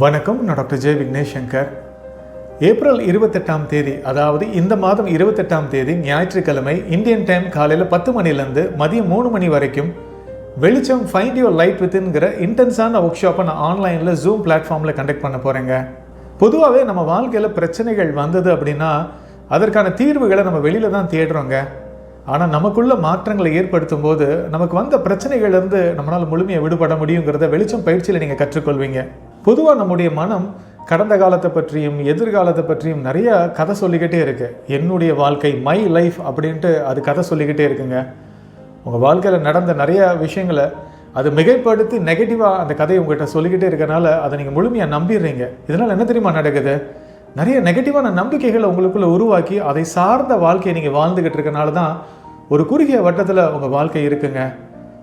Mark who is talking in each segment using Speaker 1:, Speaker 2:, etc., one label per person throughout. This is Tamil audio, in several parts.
Speaker 1: வணக்கம் நான் டாக்டர் ஜெய விக்னேஷ் சங்கர் ஏப்ரல் இருபத்தெட்டாம் தேதி அதாவது இந்த மாதம் இருபத்தெட்டாம் தேதி ஞாயிற்றுக்கிழமை இந்தியன் டைம் காலையில் பத்து மணிலேருந்து மதியம் மூணு மணி வரைக்கும் வெளிச்சம் ஃபைண்ட் யுவர் லைட் வித்துங்கிற இன்டென்ஸான ஒர்க் ஷாப்பை நான் ஆன்லைனில் ஜூம் பிளாட்ஃபார்மில் கண்டக்ட் பண்ண போகிறேங்க பொதுவாகவே நம்ம வாழ்க்கையில் பிரச்சனைகள் வந்தது அப்படின்னா அதற்கான தீர்வுகளை நம்ம வெளியில் தான் தேடுறோங்க. ஆனால் நமக்குள்ள மாற்றங்களை ஏற்படுத்தும் போது நமக்கு வந்த பிரச்சனைகள்லேருந்து நம்மளால் முழுமையாக விடுபட முடியுங்கிறத வெளிச்சம் பயிற்சியில் நீங்கள் கற்றுக்கொள்வீங்க. பொதுவாக நம்முடைய மனம் கடந்த காலத்தை பற்றியும் எதிர்காலத்தை பற்றியும் நிறைய கதை சொல்லிக்கிட்டே இருக்கு. என்னுடைய வாழ்க்கை மை லைஃப் அப்படின்ட்டு அது கதை சொல்லிக்கிட்டே இருக்குங்க. உங்கள் வாழ்க்கையில் நடந்த நிறைய விஷயங்களை அது மிகைப்படுத்தி நெகட்டிவாக அந்த கதையை உங்கள்கிட்ட சொல்லிக்கிட்டே இருக்கனால அதை நீங்கள் முழுமையாக நம்பிடுறீங்க. இதனால் என்ன தெரியுமா நடக்குது? நிறைய நெகட்டிவான நம்பிக்கைகளை உங்களுக்குள்ளே உருவாக்கி அதை சார்ந்த வாழ்க்கையை நீங்கள் வாழ்ந்துக்கிட்டு இருக்கனால தான் ஒரு குறுகிய வட்டத்தில் உங்கள் வாழ்க்கை இருக்குங்க.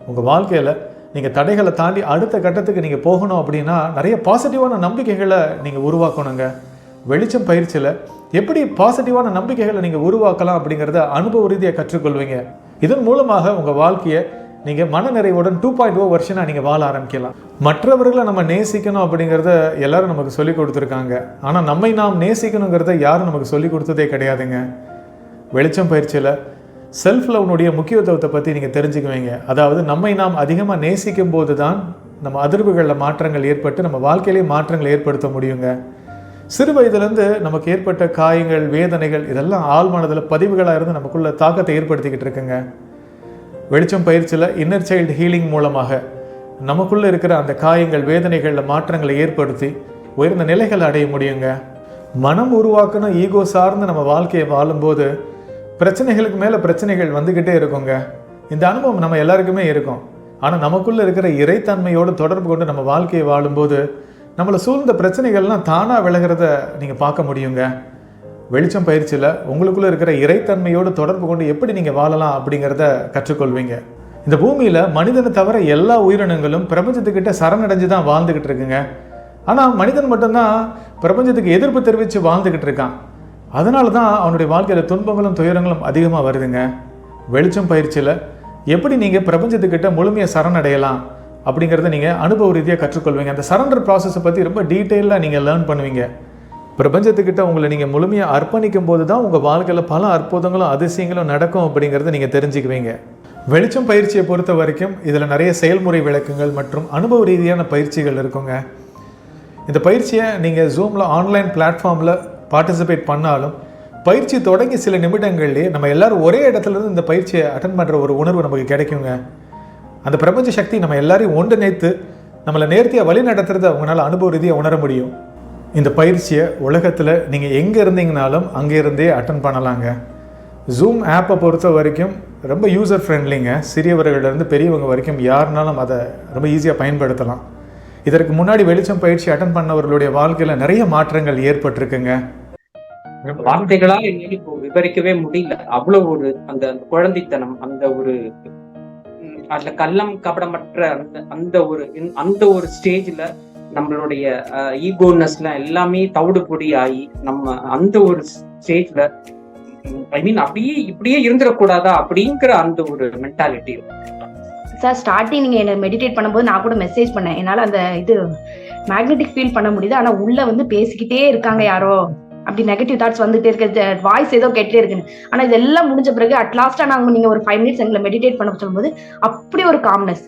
Speaker 1: உங்கள் வாழ்க்கையில் நீங்கள் தடைகளை தாண்டி அடுத்த கட்டத்துக்கு நீங்கள் போகணும் அப்படின்னா நிறைய பாசிட்டிவான நம்பிக்கைகளை நீங்கள் உருவாக்கணுங்க. வெளிச்சம் பயிற்சியில் எப்படி பாசிட்டிவான நம்பிக்கைகளை நீங்கள் உருவாக்கலாம் அப்படிங்கிறத அனுபவ ரீதியாக கற்றுக்கொள்வீங்க. இதன் மூலமாக உங்கள் வாழ்க்கையை நீங்கள் மனநிறைவுடன் டூ பாயிண்ட் ஓ வருஷனாக நீங்கள் வாழ ஆரம்பிக்கலாம். மற்றவர்களை நம்ம நேசிக்கணும் அப்படிங்கிறத எல்லாரும் நமக்கு சொல்லி கொடுத்துருக்காங்க. ஆனால் நம்மை நாம் நேசிக்கணுங்கிறத யாரும் நமக்கு சொல்லி கொடுத்ததே கிடையாதுங்க. வெளிச்சம் பயிற்சியில் செல்ஃப் லவ்னுடைய முக்கியத்துவத்தை பற்றி நீங்கள் தெரிஞ்சுக்குவீங்க. அதாவது நம்மை நாம் அதிகமாக நேசிக்கும் போது தான் நம்ம அதிர்வுகளில் மாற்றங்கள் ஏற்பட்டு நம்ம வாழ்க்கையிலேயே மாற்றங்கள் ஏற்படுத்த முடியுங்க. சிறு வயதுலேருந்து நமக்கு ஏற்பட்ட காயங்கள் வேதனைகள் இதெல்லாம் ஆழ் மனதில் பதிவுகளாக இருந்து நமக்குள்ள தாக்கத்தை ஏற்படுத்திக்கிட்டு இருக்குங்க. வெளிச்சம் பயிற்சியில் இன்னர் சைல்டு ஹீலிங் மூலமாக நமக்குள்ளே இருக்கிற அந்த காயங்கள் வேதனைகளில் மாற்றங்களை ஏற்படுத்தி உயர்ந்த நிலைகளை அடைய முடியுங்க. மனம் உருவாக்கணும் ஈகோ சார்ந்து நம்ம வாழ்க்கையை வாழும்போது பிரச்சனைகளுக்கு மேலே பிரச்சனைகள் வந்துக்கிட்டே இருக்குங்க. இந்த அனுபவம் நம்ம எல்லாருக்குமே இருக்கும். ஆனால் நமக்குள்ளே இருக்கிற இறைத்தன்மையோடு தொடர்பு கொண்டு நம்ம வாழ்க்கையை வாழும்போது நம்மளை சூழ்ந்த பிரச்சனைகள்லாம் தானாக விலகிறத நீங்கள் பார்க்க முடியுங்க. வெளிச்சம் பயிற்சியில் உங்களுக்குள்ளே இருக்கிற இறைத்தன்மையோடு தொடர்பு கொண்டு எப்படி நீங்கள் வாழலாம் அப்படிங்கிறத கற்றுக்கொள்வீங்க. இந்த பூமியில் மனிதனை தவிர எல்லா உயிரினங்களும் பிரபஞ்சத்துக்கிட்ட சரணடைஞ்சு தான் வாழ்ந்துக்கிட்டு இருக்குங்க. ஆனால் மனிதன் மட்டும்தான் பிரபஞ்சத்துக்கு எதிர்ப்பு தெரிவித்து வாழ்ந்துக்கிட்டு இருக்கான். அதனால தான் அவனுடைய வாழ்க்கையில் துன்பங்களும் துயரங்களும் அதிகமாக வருதுங்க. வெளிச்சம் பயிற்சியில் எப்படி நீங்கள் பிரபஞ்சத்துக்கிட்ட முழுமையாக சரணடையலாம் அப்படிங்கிறத நீங்கள் அனுபவ ரீதியாக கற்றுக்கொள்வீங்க. அந்த சரண்டர் ப்ராசஸை பற்றி ரொம்ப டீட்டெயிலாக நீங்கள் லேர்ன் பண்ணுவீங்க. பிரபஞ்சத்துக்கிட்ட உங்களை நீங்கள் முழுமையாக அர்ப்பணிக்கும் போது தான் உங்கள் வாழ்க்கையில் பல அற்புதங்களும் அதிசயங்களும் நடக்கும் அப்படிங்கிறத நீங்கள் தெரிஞ்சுக்குவீங்க. வெளிச்சம் பயிற்சியை பொறுத்த வரைக்கும் இதில் நிறைய செயல்முறை விளக்கங்கள் மற்றும் அனுபவ ரீதியான பயிற்சிகள் இருக்குங்க. இந்த பயிற்சியை நீங்கள் ஜூமில் ஆன்லைன் பிளாட்ஃபார்மில் பார்ட்டிசிபேட் பண்ணாலும் பயிற்சி தொடங்கி சில நிமிடங்கள்லேயே நம்ம எல்லாரும் ஒரே இடத்துல இருந்து இந்த பயிற்சியை அட்டன் பண்ணுற ஒரு உணர்வு நமக்கு கிடைக்குங்க. அந்த பிரபஞ்ச சக்தி நம்ம எல்லாரையும் ஒன்றிணைத்து நம்மளை நேர்த்தியாக வழி நடத்துறதை அவங்களால அனுபவ ரீதியாக உணர முடியும். இந்த பயிற்சியை உலகத்தில் நீங்கள் எங்கே இருந்தீங்கனாலும் அங்கே இருந்தே அட்டன் பண்ணலாங்க ஜூம் ஆப்பை பொறுத்த வரைக்கும் ரொம்ப யூசர் ஃப்ரெண்ட்லிங்க சிறியவர்கள்லேருந்து பெரியவங்க வரைக்கும் யாருனாலும் அதை ரொம்ப ஈஸியாக பயன்படுத்தலாம். இதற்கு முன்னாடி வெளிச்சம் பயிற்சி அட்டன் பண்ணவர்களுடைய வாழ்க்கையில் நிறைய மாற்றங்கள் ஏற்பட்டிருக்குங்க.
Speaker 2: வார்த்தைகளால் இப்போ விவரிக்கவே முடியல. அவ்வளவு ஒரு அந்த அந்த குழந்தைத்தனம் அந்த ஒரு அதுல கள்ளம் கபடமற்ற அந்த அந்த ஒரு அந்த ஒரு ஸ்டேஜ்ல நம்மளுடைய ஈகோனஸ்ல எல்லாமே தவிடு பொடி ஆகி நம்ம அந்த ஒரு ஸ்டேஜ்ல ஐ மீன் அப்படியே இப்படியே இருந்துடக்கூடாதா அப்படிங்கிற அந்த ஒரு மென்டாலிட்டி
Speaker 3: சார் ஸ்டார்டிங் நீங்க என்ன மெடிடேட் பண்ணும்போது நான் கூட மெசேஜ் பண்ணேன். என்னால அந்த இது மேக்னெட்டிக் ஃபீல் பண்ண முடியுது. ஆனா உள்ள வந்து பேசிக்கிட்டே இருக்காங்க யாரோ. அப்படி நெகட்டிவ் தாட்ஸ் வந்துட்டே இருக்கு வாய்ஸ் ஏதோ கேட்டே இருக்குன்னு. ஆனா இதெல்லாம் முடிஞ்ச பிறகு அட்லாஸ்டா நாங்க நீங்க ஒரு ஃபைவ் மினிட்ஸ் எங்களை மெடிடேட் பண்ண சொல்லும்போது அப்படி ஒரு காம்னஸ்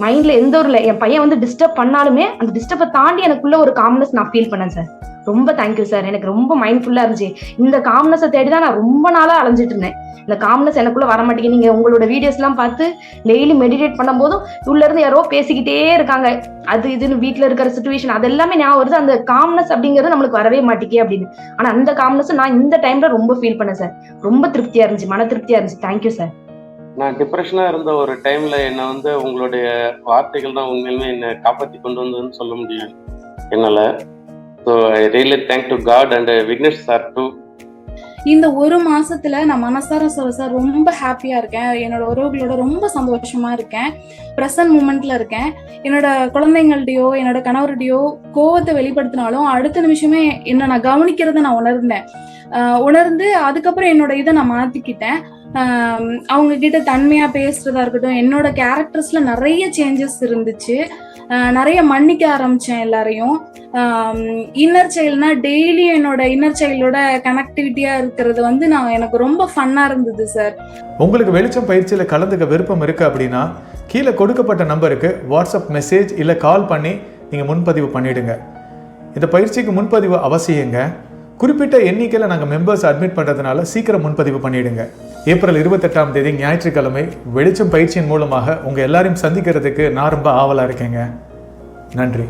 Speaker 3: மைண்ட்ல எந்த ஒரு என் பையன் வந்து டிஸ்டர்ப் பண்ணாலுமே அந்த டிஸ்டர்பை தாண்டி எனக்குள்ள ஒரு காம்னஸ் நான் ஃபீல் பண்ணேன் சார் ரொம்ப தேங்க்யூ சார் எனக்கு ரொம்ப மைண்ட்ஃபுல்லா இருந்துச்சு. இந்த காம்னஸை தேடி தான் நான் ரொம்ப நாளா அலைஞ்சிட்டு இருந்தேன். இந்த காம்னஸ் எனக்குள்ள வர மாட்டேங்குது. நீங்க உங்களோட வீடியோஸ் எல்லாம் பார்த்து டெய்லி மெடிடேட் பண்ணும்போதும் உள்ள இருந்து யாரோ பேசிக்கிட்டே இருக்காங்க. அது இதுன்னு வீட்டுல இருக்கிற சுச்சுவேஷன் அது எல்லாமே ஞாபகம் வருது. அந்த காம்னஸ் அப்படிங்கிறது நம்மளுக்கு வரவே மாட்டேங்கி அப்படின்னு. ஆனா அந்த காம்னஸ் நான் இந்த டைம்ல ரொம்ப ஃபீல் பண்ணேன் சார் ரொம்ப திருப்தியா இருந்துச்சு. மன திருப்தியா இருந்துச்சு. தேங்க்யூ சார்
Speaker 4: நான் டிப்ரெஷனாக இருந்த ஒரு டைமில் என்னை வந்து உங்களுடைய வார்த்தைகள் தான் உண்மையிலுமே என்னை காப்பாற்றி கொண்டு வந்ததுன்னு சொல்ல முடியும். என்னால். So I really thank to god and Vignesh sir too
Speaker 5: இந்த ஒரு மாசத்துல நான் மனசார சொல்ல சார் ரொம்ப ஹாப்பியா இருக்கேன். என்னோட உறவுகளோட ரொம்ப சந்தோஷமா இருக்கேன். ப்ரெசன்ட் மூமெண்ட்ல இருக்கேன். என்னோட குழந்தைங்கள்டையோ என்னோட கணவருடையோ கோவத்தை வெளிப்படுத்தினாலும் அடுத்த நிமிஷமே என்ன நான் கவனிக்கிறத நான் உணர்ந்தேன். உணர்ந்து அதுக்கப்புறம் என்னோட இதை நான் மாத்திக்கிட்டேன். அவங்க கிட்ட தன்மையா பேசுறதா இருக்கட்டும் என்னோட கேரக்டர்ஸ்ல நிறைய சேஞ்சஸ் இருந்துச்சு. நிறைய மன்னிக்க ஆரம்பிச்சேன் எல்லாரையும். இன்னர் சைல்ட்னா டெய்லி என்னோட இன்னர் சைல்டோட கனெக்டிவிட்டியா இருக்கிறது வந்து நான் எனக்கு ரொம்ப ஃபன்னா இருந்தது சார்
Speaker 1: உங்களுக்கு வெளிச்சம் பயிற்சியில் கலந்துக்க விருப்பம் இருக்குது அப்படின்னா கீழே கொடுக்கப்பட்ட நம்பருக்கு வாட்ஸ்அப் மெசேஜ் இல்லை கால் பண்ணி நீங்கள் முன்பதிவு பண்ணிடுங்க. இந்த பயிற்சிக்கு முன்பதிவு அவசியங்க. குறிப்பிட்ட எண்ணிக்கையில் நாங்கள் மெம்பர்ஸ் அட்மிட் பண்ணுறதுனால சீக்கிரம் முன்பதிவு பண்ணிவிடுங்க ஏப்ரல் இருபத்தெட்டாம் தேதி ஞாயிற்றுக்கிழமை வெளிச்சம் பயிற்சியின் மூலமாக உங்கள் எல்லாரையும் சந்திக்கிறதுக்கு நான் ரொம்ப ஆவலாக இருக்கேங்க. நன்றி.